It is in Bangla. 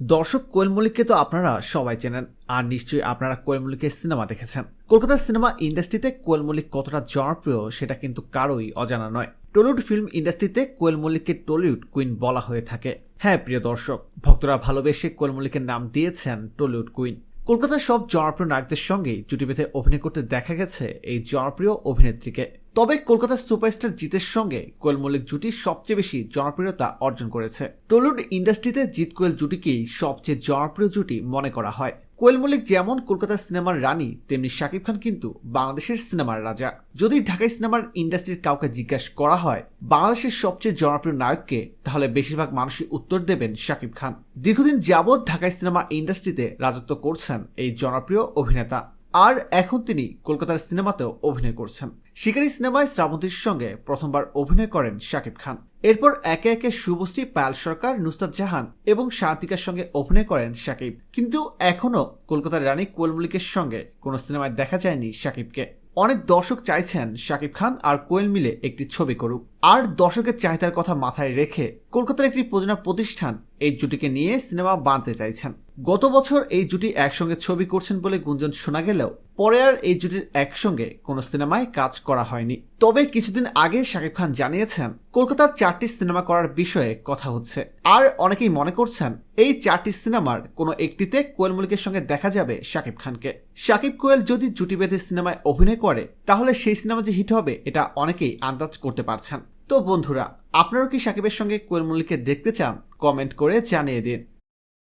দর্শক কোয়েল মল্লিককে তো আপনারা সবাই চেনেন, আর নিশ্চয়ই আপনারা কোয়েল মল্লিকের সিনেমা দেখেছেন। কলকাতার সিনেমা ইন্ডাস্ট্রিতে কোয়েল মল্লিক কতটা জনপ্রিয় সেটা কিন্তু কারোই অজানা নয়। টলিউড ফিল্ম ইন্ডাস্ট্রিতে কোয়েল মল্লিককে টলিউড কুইন বলা হয়ে থাকে। হ্যাঁ প্রিয় দর্শক, ভক্তরা ভালোবেসে কোয়েল মল্লিকের নাম দিয়েছেন টলিউড কুইন। কলকাতার সব জনপ্রিয় নায়কদের সঙ্গেই জুটি বেঁধে অভিনয় করতে দেখা গেছে এই জনপ্রিয় অভিনেত্রীকে। তবে কলকাতার সুপারস্টার জিতের সঙ্গে কোয়েল মল্লিক জুটি সবচেয়ে বেশি জনপ্রিয়তা অর্জন করেছে। টলিউড ইন্ডাস্ট্রিতে জিৎ কোয়েল জুটিকেই সবচেয়ে জনপ্রিয় জুটি মনে করা হয়। কোয়েল মল্লিক যেমন কলকাতার সিনেমার রানী, তেমনি শাকিব খান কিন্তু বাংলাদেশের সিনেমার রাজা। যদি ঢাকাই সিনেমার ইন্ডাস্ট্রির কাউকে জিজ্ঞাসা করা হয়, বাংলাদেশের সবচেয়ে জনপ্রিয় নায়ককে, তাহলে বেশিরভাগ মানুষই উত্তর দেবেন শাকিব খান। দীর্ঘদিন যাবৎ ঢাকায় সিনেমা ইন্ডাস্ট্রিতে রাজত্ব করছেন এই জনপ্রিয় অভিনেতা। আর এখন তিনি কলকাতার সিনেমাতেও অভিনয় করছেন। শিকারী সিনেমায় শ্রাবন্তীর সঙ্গে প্রথমবার অভিনয় করেন শাকিব খান। এরপর একে একে শুভশ্রী, পায়াল সরকার, নুসরাত জাহান এবং শান্তিকার সঙ্গে অভিনয় করেন শাকিব। কিন্তু এখনও কলকাতার রানী কোয়েল মল্লিকের সঙ্গে কোনো সিনেমায় দেখা যায়নি শাকিবকে। অনেক দর্শক চাইছেন শাকিব খান আর কোয়েল মিলে একটি ছবি করুক। আর দর্শকের চাহিদার কথা মাথায় রেখে কলকাতার একটি প্রযোজনা প্রতিষ্ঠান এই জুটিকে নিয়ে সিনেমা বানাতে চাইছেন। গত বছর এই জুটি একসঙ্গে ছবি করছেন বলে গুঞ্জন শোনা গেলেও পরে আর এই জুটির একসঙ্গে কোনো সিনেমায় কাজ করা হয়নি। তবে কিছুদিন আগে শাকিব খান জানিয়েছেন, কলকাতার চারটি সিনেমা করার বিষয়ে কথা হচ্ছে। আর অনেকেই মনে করছেন, এই চারটি সিনেমার কোনো একটিতে কোয়েল মল্লিকের সঙ্গে দেখা যাবে শাকিব খানকে। শাকিব কোয়েল যদি জুটি বেঁধে সিনেমায় অভিনয় করে, তাহলে সেই সিনেমা যে হিট হবে, এটা অনেকেই আন্দাজ করতে পারছেন। তো বন্ধুরা আপনারাও কি সাকিবের সঙ্গে কোয়েল মল্লিককে দেখতে চান? কমেন্ট করে জানিয়ে দিন।